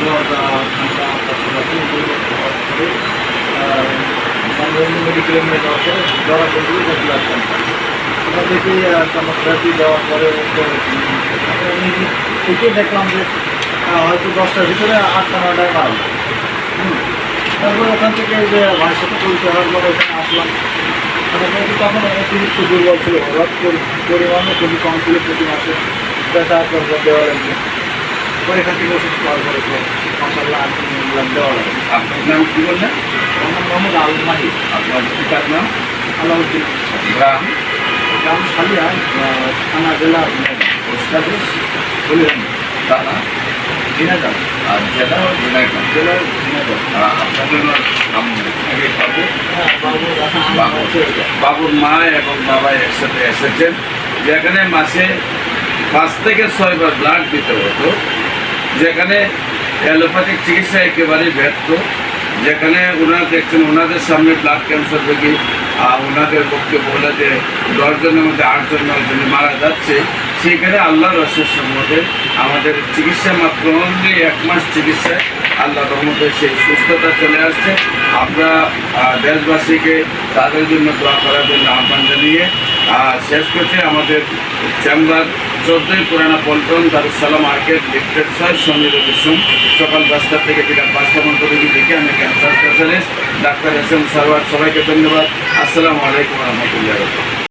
ঠান্ডা পাশাপাশি এগুলো হওয়ার পরে বাংলাদেশ মেডিকেলে নিয়ে যাওয়ার পরে ধরা পড়ছিল যে ব্লাড ক্যান্সার ওখান থেকে কেমোথেরাপি দেওয়ার পরে থেকে দেখলাম যে হয়তো দশটার ভিতরে আটটা নটায় মারা যাবে। হুম। তারপর ওখান থেকে যে ভাইয়ের সাথে পরিচয় হওয়ার পরে এখানে আসলাম তখন অতিরিক্ত দুর্বল ছিল রক্ত পরিমাণও খুবই কম ছিল প্রতি মাসে দেওয়া লাগবে এখান থেকে ওষুধ পরে মাসাল্লাহ আর দেওয়া লাগে আপনার নাম কি বললেন? আমার মোহাম্মদ আল মাহি। আপনার পিতার নাম আলাউদ্দিন। গ্রাম? গ্রাম সালিয়া থানা জেলা বলিরাম। থানা? দিনাজার আর জেলা? জেলার দিনাজার আপনাদের নাম আগে হ্যাঁ এটা বাবুর মা এবং বাবা একসাথে এসেছেন। যেখানে মাসে পাঁচ থেকে ছয়বার ব্লাড দিতে হতো। যেখানে অ্যালোপ্যাথিক চিকিৎসা একেবারে ব্যর্থ। যেখানে ওনারা দেখছেন ওনাদের সামনে ব্লাড ক্যান্সার রোগী আহ, ওনাদের পক্ষে বলে যে দশজনের মধ্যে আটজন নয়জনে মারা যাচ্ছে। সেখানে আল্লাহ রসের সম্মতে আমাদের চিকিৎসা মাত্র only এক মাস চিকিৎসায় আল্লাহ রহমতে সেই সুস্থতা চলে আসছে। আমরা দেশবাসীকে তাদের জন্য দোয়া করার জন্য আহ্বান জানিয়ে শেষ করছে আমাদের চেম্বার চোদ্দই পুরানা পল্টন দারুসালাম মার্কেট লিফটেড সার সমীর কুসুম সকাল দশটা থেকে বিকাল পাঁচটা পর্যন্ত রোগী দেখে আমি cancer specialist, doctor S M Sarwar সবাইকে ধন্যবাদ। আসসালামু আলাইকুম রহমতুল্লাহ